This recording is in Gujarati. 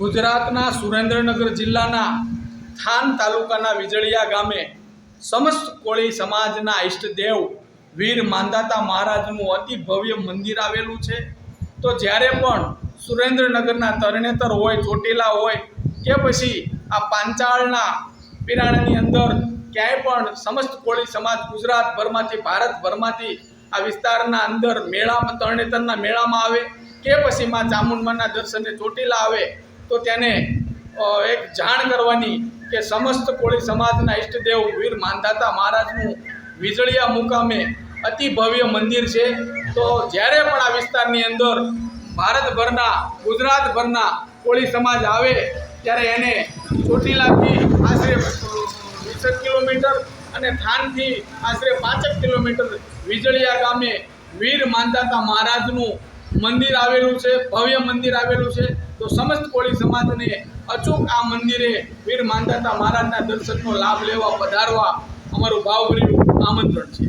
ગુજરાતના સુરેન્દ્રનગર જિલ્લાના થાન તાલુકાના વિજળિયા ગામે સમસ્ત કોળી સમાજના ઈષ્ટદેવ વીર માંદાતા મહારાજનું અતિ ભવ્ય મંદિર આવેલું છે. તો જ્યારે પણ સુરેન્દ્રનગરના તરણેતર હોય, ચોટીલા હોય કે પછી આ પાંચાળના પિરાણાની અંદર ક્યાંય પણ સમસ્ત કોળી સમાજ ગુજરાતભરમાંથી, ભારતભરમાંથી આ વિસ્તારના અંદર મેળામાં, તરણેતરના મેળામાં આવે કે પછી માં ચામુંડમાના દર્શને ચોટીલા આવે તો તેને એક જાણ કરવાની કે સમસ્ત કોળી સમાજના ઈષ્ટદેવ વીર માંધાતા મહારાજનું વીજળિયા મુકામે અતિ ભવ્ય મંદિર છે. તો જ્યારે પણ આ વિસ્તારની અંદર ભારતભરના, ગુજરાતભરના કોળી સમાજ આવે, ત્યારે એને ચોટીલાથી આશરે વીસેક કિલોમીટર અને થાનથી આશરે પાંચેક કિલોમીટર વીજળિયા ગામે વીર માંધાતા મહારાજનું મંદિર આવેલું છે, ભવ્ય મંદિર આવેલું છે. તો સમસ્ત કોળી સમાજને અચૂક આ મંદિરે વીર માંધાતા મહારાજના દર્શનનો લાભ લેવા, પધારવા અમારું ભાવભર્યું આમંત્રણ છે.